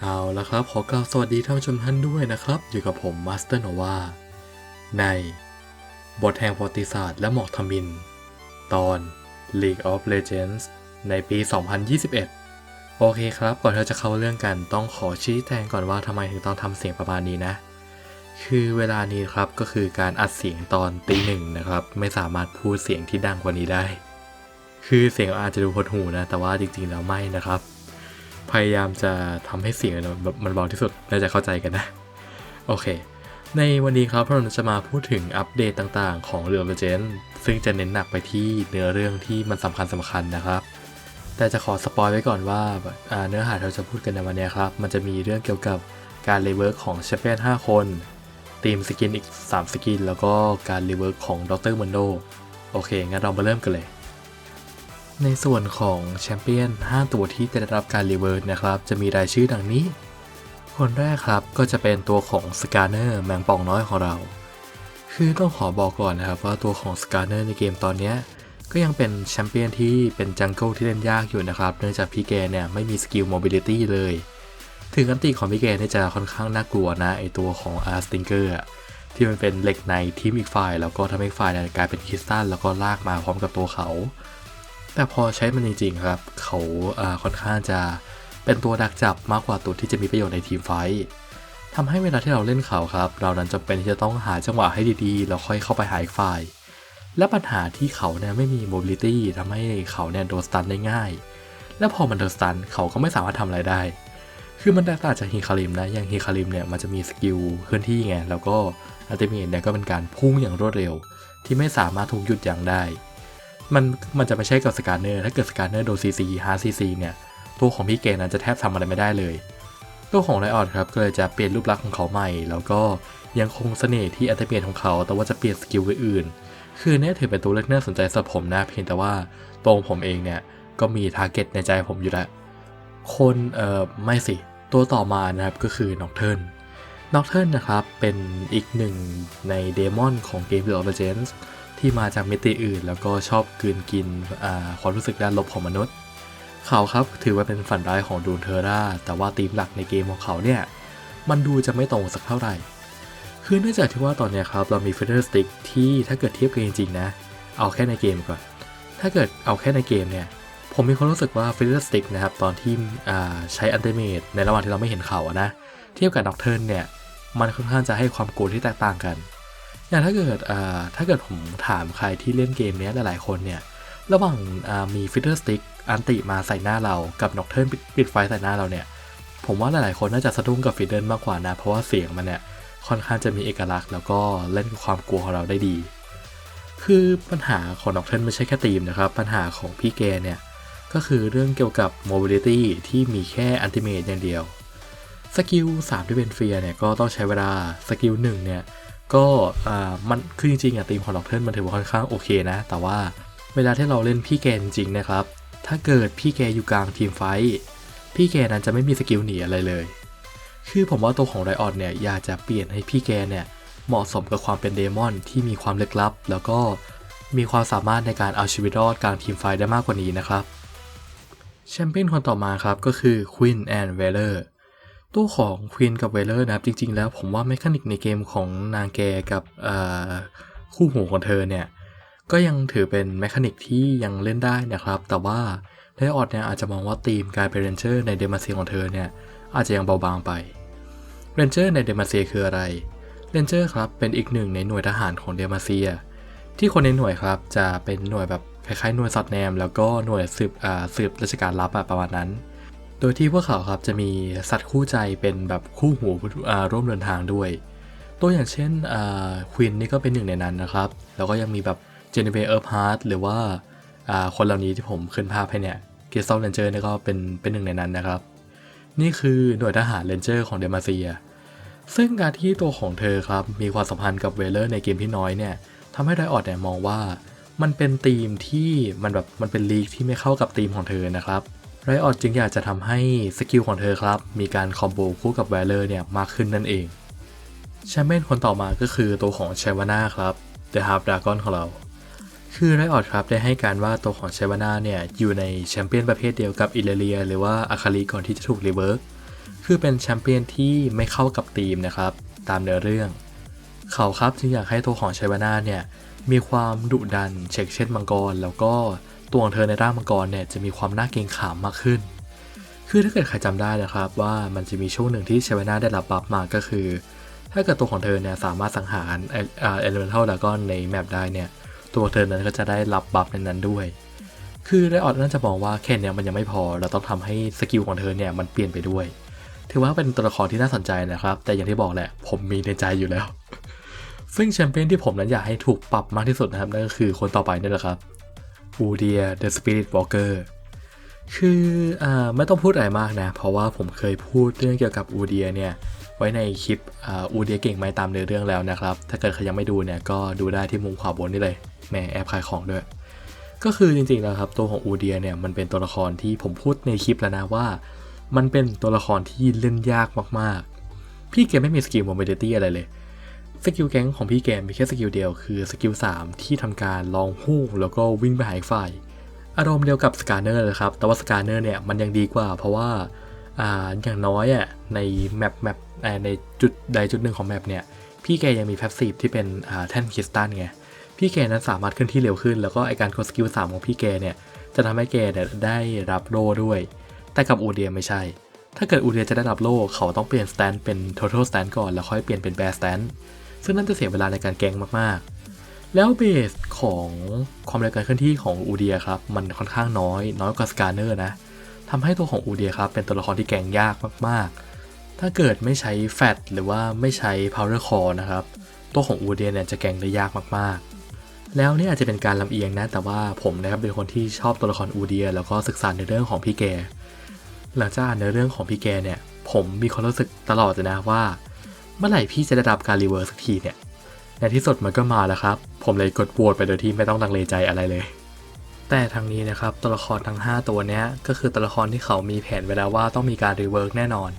เอาละครับ ขอกล่าวสวัสดีท่านผู้ชมท่านด้วยนะครับ อยู่กับผมมาสเตอร์โนวาในบทแห่งประวัติศาสตร์และหมอกทมิน ตอน League of Legends ในปี 2021 โอเคครับ ก่อนที่เราจะเข้าเรื่องกันต้องขอชี้แจงก่อนว่าทำไมถึงต้องทำเสียงประมาณนี้นะ คือเวลานี้ครับก็คือการอัดเสียงตอนตีหนึ่งนะครับ ไม่สามารถพูดเสียงที่ดังกว่านี้ได้ คือเสียงอาจจะดูหดหูนะ แต่ว่าจริงๆแล้วไม่นะครับ พยายามจะทำให้เสียงมันเบาที่สุดน่าจะเข้าใจกันนะ โอเค ในวันนี้ครับเราจะมาพูดถึงอัปเดตต่างๆ ของเรื่อง Legend ซึ่งจะเน้นหนักไปที่เนื้อเรื่องที่มันสำคัญสำคัญนะครับ แต่จะขอสปอยไว้ก่อนว่าเนื้อหาที่เราจะพูดกันในวันนี้ครับ มันจะมีเรื่องเกี่ยวกับการรีเวิร์กของแชมเปี้ยน5 คนทีมสกินอีก 3 สกิน แล้วก็การรีเวิร์กของดรมอนโดโอเค งั้นเรามาเริ่มกันเลย ในส่วนของแชมเปี้ยน 5 ตัวที่จะได้รับการรีเวิร์สนะครับ จะมีรายชื่อดังนี้ คนแรกครับก็จะเป็นตัวของสกาเนอร์แมงป่องน้อยของเรา คือต้องขอบอกก่อนนะครับว่าตัวของสกาเนอร์ในเกมตอนนี้ก็ยังเป็นแชมเปี้ยนที่เป็นจังเกิลที่เล่นยากอยู่นะครับเนื่องจากพี่แกเนี่ยไม่มีสกิลโมบิลิตี้เลย ถึงอันติของพี่แกเนี่ยจะค่อนข้างน่ากลัวนะไอตัวของอาร์สติงเกอร์ที่มันเป็นเหล็กในทีมอีกฝ่ายแล้วก็ทำให้ฝ่ายเนี่ยกลายเป็นคริสตัลแล้วก็ลากมาพร้อมกับตัวเขา แต่พอใช้มันจริงๆครับ เขาค่อนข้างจะเป็นตัวดักจับมากกว่าตัวที่จะมีประโยชน์ในทีมไฟท์ทำให้เวลาที่เราเล่นเขาครับ เรานั้นจำเป็นที่จะต้องหาจังหวะให้ดีๆ แล้วค่อยเข้าไปหาอีกฝ่าย และปัญหาที่เขาเนี่ยไม่มีโมบิลิตี้ทำให้เขาเนี่ยโดนสตันได้ง่าย และพอมันโดนสตันเขาก็ไม่สามารถทำอะไรได้ คือมันแตกต่างจากฮีคาริมนะ อย่างฮีคาริมเนี่ยมันจะมีสกิลเคลื่อนที่ไง แล้วก็อัลติเมทเนี่ยก็เป็นการพุ่งอย่างรวดเร็ว ที่ไม่สามารถถูกหยุดยั้งได้ มันมันจะไม่ใช่กับสกาเนอร์ถ้าเกิดสกาเนอร์โดนซีซีฮาร์ซีซีเนี่ยตัวของพี่เกนั้นจะแทบทำอะไรไม่ได้เลยตัวของไลออดครับก็เลยจะเปลี่ยนรูปลักษณ์ของเขาใหม่ แล้วก็ยังคงเสน่ห์ที่อัตลติเมทของเขา แต่ว่าจะเปลี่ยนสกิลอื่นคือเนี่ยถือเป็นตัวเลือกน่าสนใจสำหรับผมนะเพียงแต่ว่าตัวของผมเองเนี่ยก็มีทาร์เก็ตในใจผมอยู่แล้วคนเอ่อไม่สิตัวต่อมานะครับก็คือ Nocturne Nocturne นนะครับเป็นอีกหนึ่งในเดมอนของเกม League of Legends ที่มาจากมิติอื่น แล้วก็ชอบกืนกินอ่าความรู้สึกด้านลบของมนุษย์ เขาครับถือว่าเป็นฝันร้ายของดูนเทอร่าแต่ว่าธีมหลักในเกมของเขาเนี่ยมันดูจะไม่ตรงสักเท่าไหร่ คือเนื่องจากที่ว่าตอนเนี้ยครับเรามีฟิลเตอร์สติ๊กที่ถ้าเกิดเทียบกันจริงๆนะ เอาแค่ในเกมก่อน ถ้าเกิดเอาแค่ในเกมเนี่ยผมมีความรู้สึกว่าฟิลเตอร์สติ๊กนะครับตอนที่อ่าใช้อันเดเมดในระหว่างที่เราไม่เห็นเขาอะนะเทียบกับน็อกเทิร์นเนี่ยมันค่อนข้างจะให้ความโกรธที่แตกต่างกัน อย่างถ้าเกิดถ้าเกิดผมถามใครที่เล่นเกมนี้ยหลายๆคนเนี่ย ระหว่างมีฟิลเตอร์สติ๊กอันติมาใส่หน้าเรากับนกเทิร์นปิดไฟใส่หน้าเราเนี่ย ผมว่าหลายๆคนน่าจะสะดุ้งกับฟิเตอร์มากกว่านะ เพราะว่าเสียงมันเนี่ยค่อนข้างจะมีเอกลักษณ์ แล้วก็เล่นความกลัวของเราได้ดี คือปัญหาของนกเทิร์นไม่ใช่แค่ตีมนะครับ ปัญหาของพี่แกเนี่ยก็คือเรื่องเกี่ยวกับ mobility ที่มีแค่ ultimate อย่างเดียว สกิล3ที่เป็นเฟียเนี่ยก็ต้องใช้เวลา สกิล1เนี่ย ก็อ่ามันคือจริงๆอะทีมของล็อกเทิร์นมันถือว่าค่อนข้างโอเคนะ แต่ว่าเวลาที่เราเล่นพี่แกจริงๆนะครับ ถ้าเกิดพี่แกอยู่กลางทีมไฟพี่แกนั้นจะไม่มีสกิลหนีอะไรเลย คือผมว่าตัวของไรออดเนี่ยอยากจะเปลี่ยนให้พี่แกเนี่ยเหมาะสมกับความเป็นเดมอนที่มีความลึกลับ แล้วก็มีความสามารถในการเอาชีวิตรอดกลางทีมไฟได้มากกว่านี้นะครับแชมเปี้ยนคนต่อมาครับก็คือ Queen and v a l o r ตัวของ Queen กับ v a l o r นะครับจริง ๆ แล้วผมว่าแมคานิกในเกมของนางแกกับคู่หูของเธอเนี่ย ก็ยังถือเป็นแมคานิกที่ยังเล่นได้นะครับ แต่ว่าไดออดเนี่ยอาจจะมองว่าทีมการเป็นเรนเจอร์ในเดมาเซียของเธอเนี่ย อาจจะยังเบาบางไปเรนเจอร์ในเดมาเซียคืออะไรเรนเจอร์ครับเป็นอีกหนึ่งในหน่วยทหารของเดมาเซีย ที่คนในหน่วยครับจะเป็นหน่วยแบบคล้ายๆหน่วยสอดแนม แล้วก็หน่วยสืบอ่าสืบราชการลับประมาณนั้น โดยที่พวกเขาครับจะมีสัตว์คู่ใจเป็นแบบคู่หูร่วมเดินทางด้วย ตัวอย่างเช่นควินนี่ก็เป็นหนึ่งในนั้นนะครับ แล้วก็ยังมีแบบเจเนเวอร์พาร์ตหรือว่าอ่าคนเหล่านี้ที่ผมขึ้นภาพให้เนี่ยเกสซอลเรนเจอร์นี่ก็เป็นเป็นหนึ่งในนั้นนะครับ นี่คือหน่วยทหารเรนเจอร์ของเดมาเซีย ซึ่งการที่ตัวของเธอครับมีความสัมพันธ์กับเวเลอร์ในเกมที่น้อยเนี่ยทำให้ไดออดเนี่ยมองว่ามันเป็นทีมที่มันแบบมันเป็นลีกที่ไม่เข้ากับทีมของเธอนะครับ ไรออดจึงอยากจะทำให้สกิลของเธอครับ มีการคอมโบคู่กับแวลเลอร์เนี่ยมากขึ้นนั่นเองแชมเปี้ยนคนต่อมาก็คือตัวของเชวาน่าครับ The Half Dragon ของเรา คือไรออดครับได้ให้การว่าตัวของเชวาน่าเนี่ยอยู่ในแชมเปี้ยนประเภทเดียวกับอิเลเลีย หรือว่าอาคาริก่อนที่จะถูกรีเวิร์กคือเป็นแชมเปี้ยนที่ไม่เข้ากับทีมนะครับตามเนื้อเรื่อง เขาครับจึงอยากให้ตัวของเชวาน่าเนี่ยมีความดุดันเช็คเช่นมังกรแล้วก็ ตัวของเธอในร่างมังกรเนี่ยจะมีความน่าเกรงขามมากขึ้น คือถ้าเกิดใครจำได้นะครับว่ามันจะมีช่วงหนึ่งที่เชเวน่าได้รับบัฟมาก็คือ ถ้าเกิดตัวของเธอเนี่ยสามารถสังหารเอเอเลเมนทัลดากอนในแมปได้เนี่ยตัวเธอนั้นก็จะได้รับบัฟในนั้นด้วย คือไรออดน่าจะมองว่าแค่นี้มันยังไม่พอ เราต้องทำให้สกิลของเธอเนี่ยมันเปลี่ยนไปด้วย ถือว่าเป็นตัวละครที่น่าสนใจนะครับ แต่อย่างที่บอกแหละ ผมมีในใจอยู่แล้ว ซึ่งแชมเปี้ยนที่ผมนั้นอยากให้ถูกปรับมากที่สุดนะครับนั่นก็คือคนต่อไปนี่แหละครับ อูเดียเดอะสปิริตวอล์กเกอร์คืออ่าไม่ต้องพูดอะไรมากนะ เพราะว่าผมเคยพูดเรื่องเกี่ยวกับอูเดียเนี่ย ไว้ในคลิปอูเดียเก่งไหมตามเนื้อเรื่องแล้วนะครับ ถ้าเกิดใครยังไม่ดูเนี่ย ก็ดูได้ที่มุมขวาบนนี่เลยแหมแอบขายของด้วย ก็คือจริงๆแล้วครับ ตัวของอูเดียเนี่ยมันเป็นตัวละครที่ผมพูดในคลิปแล้วนะว่า มันเป็นตัวละครที่เล่นยากมากๆ พี่แกมไม่มีสกิลโมบิลิตี้อะไรเลย สกิลแก๊งของพี่แกมีแค่สกิลเดียวคือสกิล3ที่ทำการลองฮู้แล้วก็วิ่งไปหาอีกฝ่าย อารมณ์เดียวกับสกาเนอร์เลยครับ แต่ว่าสกาเนอร์เนี่ยมันยังดีกว่า เพราะว่าอ่าอย่างน้อยอะในแมปแมปในจุดใดจุดหนึ่งของแมปเนี่ยพี่แกยังมีแพสซีฟที่เป็นอ่าแท่นคริสตัลไงพี่แกนั้นสามารถขึ้นที่เร็วขึ้น แล้วก็ไอการกดสกิลสามของพี่แกเนี่ยจะทำให้แกเนี่ยได้รับโล่ด้วย แต่กับอูเดียไม่ใช่ ถ้าเกิดอูเดียจะได้รับโล่เขาต้องเปลี่ยนสแตนเป็น total stand ก่อนแล้วค่อยเปลี่ยนเป็น bear stand ซึ่งนั่นจะเสียเวลาในการแกงมากๆ แล้วเบสของความเร็วการเคลื่อนที่ของอูเดียครับ มันค่อนข้างน้อย น้อยกว่าสกาเนอร์นะทำให้ตัวของอูเดียครับ เป็นตัวละครที่แกงยากมากๆ ถ้าเกิดไม่ใช้แฟตหรือว่าไม่ใช้ powder core นะครับ ตัวของอูเดียเนี่ยจะแกงได้ยากมากๆแล้วนี่อาจจะเป็นการลำเอียงนะแต่ว่าผมนะครับเป็นคนที่ชอบตัวละครอูเดีย แล้วก็ศึกษาในเรื่องของพี่แก หลังจากอ่านในเรื่องของพี่แกเนี่ย ผมมีความรู้สึกตลอดเลยนะว่า เมื่อไหร่พี่จะได้รับการรีเวิร์สสักทีเนี่ย ในที่สุดมันก็มาแล้วครับ ผมเลยกดโหวตไปโดยที่ไม่ต้องลังเลใจอะไรเลย แต่ทางนี้นะครับตัวละครทั้ง 5 ตัวเนี้ยก็คือตัวละครที่เขามีแผนไว้แล้วว่าต้องมีการรีเวิร์กแน่นอน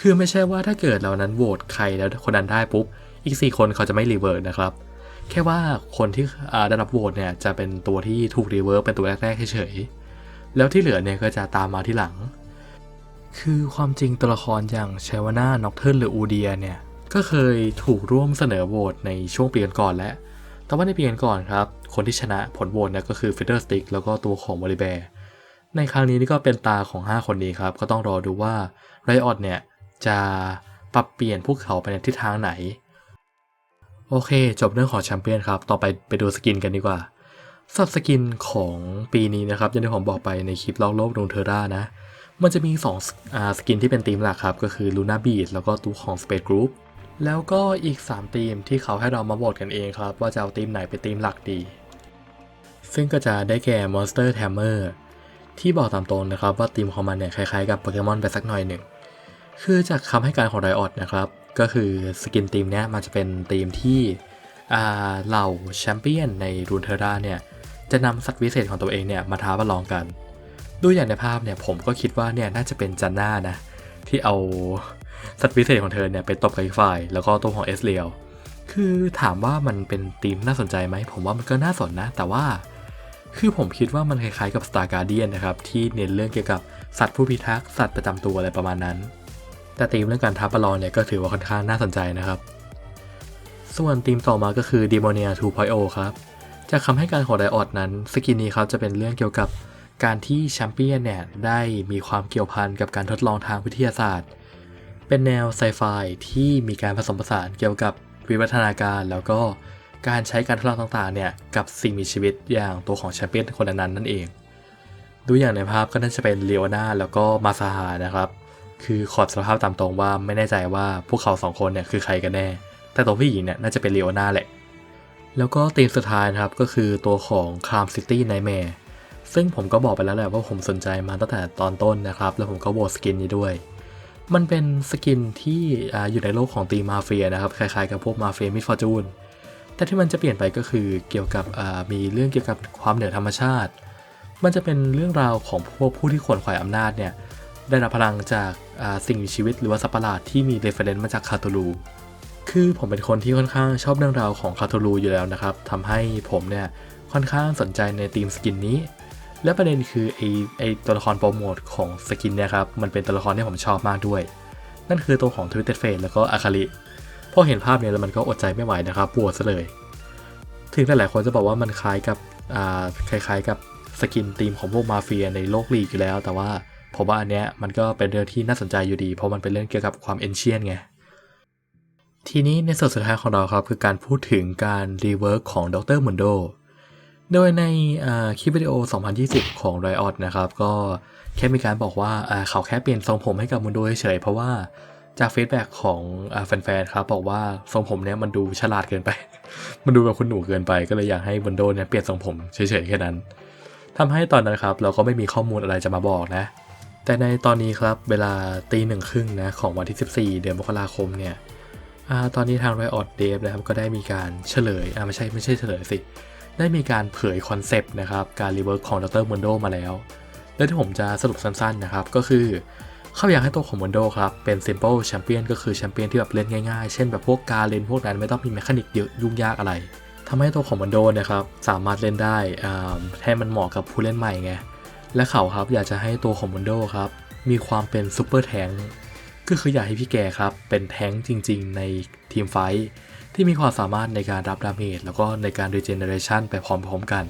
คือไม่ใช่ว่าถ้าเกิดเรานั้นโหวตใครแล้วคนนั้นได้ปุ๊บ อีก 4 คนเขาจะไม่รีเวิร์กนะครับ แค่ว่าคนที่ได้รับโหวตเนี่ยจะเป็นตัวที่ถูกรีเวิร์กเป็นตัวแรกๆเฉยๆแล้วที่เหลือเนี่ยก็จะตามมาที่หลัง คือความจริงตัวละครอย่างเชวาน่าน็อกเทิร์นหรืออูเดียเนี่ย ก็เคยถูกร่วมเสนอโหวตในช่วงปีก่อนๆแล้ว แต่ว่าในปีก่อนครับ คนที่ชนะผลโหวตเนี่ยก็คือฟิเดอร์สติกแล้วก็ตัวของวอลิแบร์ในครั้งนี้นี่ก็เป็นตาของ 5 คนนี้ครับ ก็ต้องรอดูว่าไรออดเนี่ยจะปรับเปลี่ยนพวกเขาไปในทิศทางไหน โอเค จบเรื่องของแชมเปี้ยนครับ ต่อไปไปดูสกินกันดีกว่าสับสกินของปีนี้นะครับอย่างที่ผมบอกไปในคลิปเล่าโลกดวงเทอร่านะ มันจะมี2อ่าสกินที่เป็นธีมหลักครับ ก็คือ Luna Beat แล้วก็ตัวของ Space Group แล้วก็อีก 3 ธีมที่เขาให้เรามาโหวตกันเองครับ ว่าจะเอาธีมไหนเป็นธีมหลักดี ซึ่งก็จะได้แก่ Monster Tamer ที่บอกตามตรงนะครับว่าธีมของมันเนี่ยคล้ายๆกับโปเกมอนไปสักหน่อยหนึ่ง คือจากคำให้การของไรออดนะครับ ก็คือสกินธีมเนี้ยมันจะเป็นธีมที่เหล่าแชมเปี้ยนในรูนเทอร่าเนี่ยจะนำสัตว์วิเศษของตัวเองเนี่ยมาท้าประลองกัน ดูอย่างในภาพเนี่ยผมก็คิดว่าเนี่ยน่าจะเป็นจันน่านะ ที่เอาสัตว์วิเศษของเธอเนี่ยไปตบกับอีกฝ่ายแล้วก็ตัวของเอสเลียวคือถามว่ามันเป็นธีมน่าสนใจไหม ผมว่ามันก็น่าสนนะ แต่ว่า คือผมคิดว่ามันคล้ายๆกับ Star Guardian นะครับ ที่เน้นเรื่องเกี่ยวกับสัตว์ผู้พิทักษ์สัตว์ประจำตัวอะไรประมาณนั้น แต่ธีมเรื่องการท้าประลองเนี่ยก็ถือว่าค่อนข้างน่าสนใจนะครับ ส่วนธีมต่อมาก็คือ Demonia 2.0 ครับ จากคำให้การของไดออดนั้น สกินนี้ครับจะเป็นเรื่องเกี่ยวกับ การที่แชมเปี้ยนเนี่ยได้มีความเกี่ยวพันกับการทดลองทางวิทยาศาสตร์ เป็นแนวไซไฟที่มีการผสมผสานเกี่ยวกับวิวัฒนาการแล้วก็การใช้การทดลองต่างๆเนี่ยกับสิ่งมีชีวิตอย่างตัวของแชมเปี้ยนคนนั้นนั่นเอง ดูอย่างในภาพก็น่าจะเป็นเลโอนาแล้วก็มาซาฮานะครับ คือขอสารภาพตามตรงว่าไม่แน่ใจว่าพวกเขาสองคนเนี่ยคือใครกันแน่ แต่ตัวผู้หญิงเนี่ยน่าจะเป็นเลโอนาแหละ แล้วก็ธีมสุดท้ายนะครับก็คือตัวของ Calm City Nightmare ซึ่ ซึ่งผมก็บอกไปแล้วแหละว่าผมสนใจมาตั้งแต่ตอนต้นนะครับ แล้วผมก็โหวตสกินนี้ด้วย มันเป็นสกินที่ออยู่ในโลกของตีมาเฟียนะครับคล้ายๆกับพวกมาเฟียมิฟอร์จูนแต่ที่มันจะเปลี่ยนไปก็คือเกี่ยวกับมีเรื่องเกี่ยวกับความเหนือธรรมชาติ มันจะเป็นเรื่องราวของพวกผู้ที่ขวนขวายอำนาจเนี่ยได้รับพลังจากสิ่งมีชีวิตหรือว่าสัตว์ประหลาดที่มีเรฟเฟรนซ์มาจากคาตูลูคือผมเป็นคนที่ค่อนข้างชอบเรื่องราวของคาตูลูอยู่แล้วนะครับทำให้ผมเนี่ยค่อนข้างสนใจในทีมสกินนี้ และประเด็นคือไอไอตัวละครโปรโมทของสกินเนี่ยครับ มันเป็นตัวละครที่ผมชอบมากด้วย นั่นคือตัวของ Twisted Fate แล้วก็อาคาริพอเห็นภาพเนี้แล้วมันก็อดใจไม่ไหวนะครับปวดซะเลย ถึงหลายๆคนจะบอกว่ามันคล้ายกับอ่าคล้ายๆกับสกินทีมของพวกมาเฟียในโลกลีกอยู่แล้ว แต่ว่าผมว่าอันเนี้ยมันก็เป็นเรื่องที่น่าสนใจอยู่ดี เพราะมันเป็นเรื่องเกี่ยวกับความเอนเชียนไง ทีนี้ในส่วนสุดท้ายของเราครับ คือการพูดถึงการรีเวิร์กของดรมุนโด โดยในคลิปวิดีโอ 2020 ของ Riot นะครับ ก็แค่มีการบอกว่าเขาแค่เปลี่ยนทรงผมให้กับมุนโดเฉยเพราะว่าจากฟีดแบ็กของแฟนๆครับบอกว่าทรงผมเนี้ยมันดูฉลาดเกินไป มันดูแบบคุณหนูเกินไป ก็เลยอยากให้มุนโดเนี่ยเปลี่ยนทรงผมเฉยๆแค่นั้นทำให้ตอนนั้นครับเราก็ไม่มีข้อมูลอะไรจะมาบอกนะ แต่ในตอนนี้ครับเวลาตีหนึ่งครึ่งนะของวันที่ 14 เดือนมกราคมเนี่ยอตอนนี้ทาง Riot Dev นะครับก็ได้มีการเฉลยอ่าไม่ใช่ไม่ใช่เฉลยสิ ได้มีการเผยคอนเซปต์นะครับการรีเวิร์กของดรมุนโดมาแล้ว และที่ผมจะสรุปสั้นๆนะครับก็คือเขาอยากให้ตัวของมุนโดครับเป็น simple champion ก็คือแชมเปี้ยนที่แบบเล่นง่ายๆ เช่นแบบพวกการเล่นพวกนั้นไม่ต้องมีแมคานิกเยอะยุ่งยากอะไรทำให้ตัวของมุนโดนะครับสามารถเล่นได้อ่าให้มันเหมาะกับผู้เล่นใหม่ไงและเขาครับอยากจะให้ตัวของมุนโดครับมีความเป็นซูเปอร์แทงก็คืออยากให้พี่แกครับเป็นแทงจริง ๆ ในทีมไฟท์ ที่มีความสามารถในการรับดาเมจแล้วก็ในการรีเจเนเรชันไปพร้อมๆกัน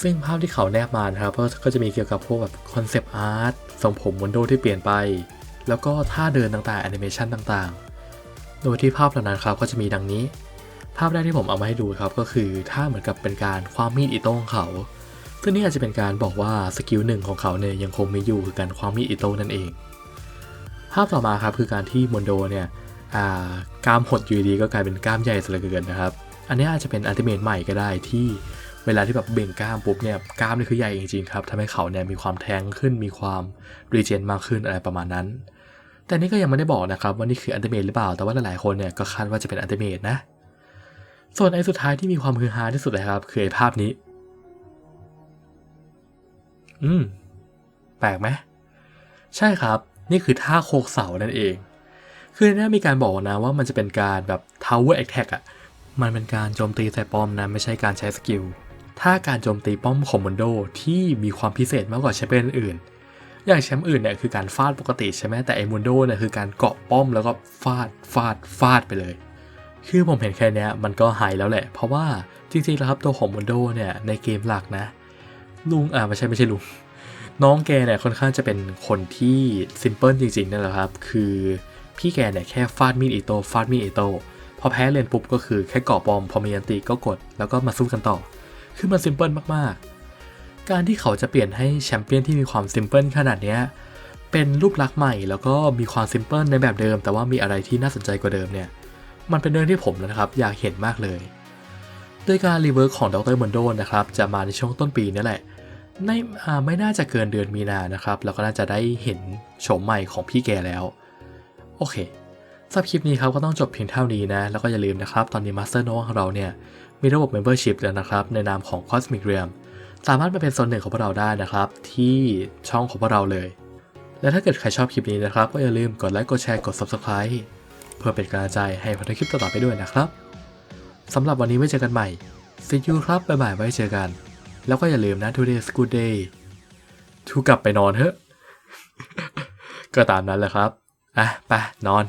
ซึ่งภาพที่เขาแนบมานะครับก็จะมีเกี่ยวกับพวกแบบคอนเซปต์อาร์ตทรงผมวันโดที่เปลี่ยนไป แล้วก็ท่าเดินต่างๆแอนิเมชันต่างๆ โดยที่ภาพเหล่านั้นครับก็จะมีดังนี้ ภาพแรกที่ผมเอามาให้ดูครับก็คือท่าเหมือนกับเป็นการความมีดอิโต้ของเขา ซึ่งนี่อาจจะเป็นการบอกว่าสกิลหนึ่งของเขาเนี่ยยังคงมีอยู่คือการความมีดอิโต้นั่นเอง ภาพต่อมาครับคือการที่มอนโดเนี่ย กล้ามหดอยู่ดีก็กลายเป็นกล้ามใหญ่ซะเลือเกินนะครับ อันนี้อาจจะเป็นอัลติเมทใหม่ก็ได้ที่เวลาที่แบบเบ่งกล้ามปุ๊บเนี่ยกล้ามนี่คือใหญ่จริงๆครับทำให้เขาเนี่ยมีความแทงขึ้นมีความรีเจนมากขึ้นอะไรประมาณนั้น แต่นี่ก็ยังไม่ได้บอกนะครับว่านี่คืออัลติเมทหรือเปล่า แต่ว่าหลายๆคนเนี่ยก็คาดว่าจะเป็นอัลติเมทนะ ส่วนไอ้สุดท้ายที่มีความฮือฮาที่สุดเลยครับ คือไอ้ภาพนี้ อืม แปลกไหมใช่ครับ นี่คือท่าโคกเสานั่นเอง คือในนี้มีการบอกนะว่ามันจะเป็นการแบบ tower attack อะมันเป็นการโจมตีใส่ป้อมนะ ไม่ใช่การใช้สกิล ถ้าการโจมตีป้อมของมอนโดที่มีความพิเศษมากกว่าแชมเปี้ยนอื่น อย่างแชมป์อื่นเนี่ยคือการฟาดปกติใช่ไหมแต่ไอ้มอนโดเนี่ยคือการเกาะป้อมแล้วก็ฟาดฟาดฟาดไปเลย คือผมเห็นแค่นี้มันก็หายแล้วแหละ เพราะว่าจริงๆแล้วครับตัวของมอนโดเนี่ยในเกมหลักนะ ลุงอ่าไม่ใช่ไม่ใช่ลุงน้องแกเนี่ยค่อนข้างจะเป็นคนที่ซิมเพิลจริงๆนั่นแหละครับ คือ พี่แกเนี่ยแค่ฟาดมีดอิโต้ฟาดมีดอิโต้พอแพ้เลนปุ๊บก็คือแค่เกาะบอม พอมีอันติก็กด แล้วก็มาสู้กันต่อ คือมันซิมเพิลมากๆ การที่เขาจะเปลี่ยนให้แชมเปี้ยนที่มีความซิมเพิลขนาดเนี้ยเป็นรูปลักษณ์ใหม่แล้วก็มีความซิมเพิลในแบบเดิม แต่ว่ามีอะไรที่น่าสนใจกว่าเดิมเนี่ยมันเป็นเรื่องที่ผมนะครับอยากเห็นมากเลยโดยการรีเวิร์กของดรมอนโดนะครับจะมาในช่วงต้นปีนี่แหละในอ่ไม่น่าจะเกินเดือนมีนานะครับเราก็น่าจะได้เห็นโฉมใหม่ของพี่แกแล้ว โอเคสำหรับคลิปนี้ครับก็ต้องจบเพียงเท่านี้นะ แล้วก็อย่าลืมนะครับ ตอนนี้ Master Note ของเราเนี่ยมีระบบ Membership แล้วนะครับ ในนามของ Cosmic Realm สามารถมาเป็นส่วนหนึ่งของพวกเราได้นะครับ ที่ช่องของพวกเราเลย และถ้าเกิดใครชอบคลิปนี้นะครับ ก็อย่าลืมกดไลค์กดแชร์กด Subscribe เพื่อเป็นกำลังใจให้พันธคลิปต่อๆไปด้วยนะครับสำหรับวันนี้ไว้เจอกันใหม่ See you ครับบ๊ายบายไว้เจอกัน แล้วก็อย่าลืมนะ today's good day ทูกลับไปนอนเถอะก็ตามนั้นแหละครับ อะไปนอน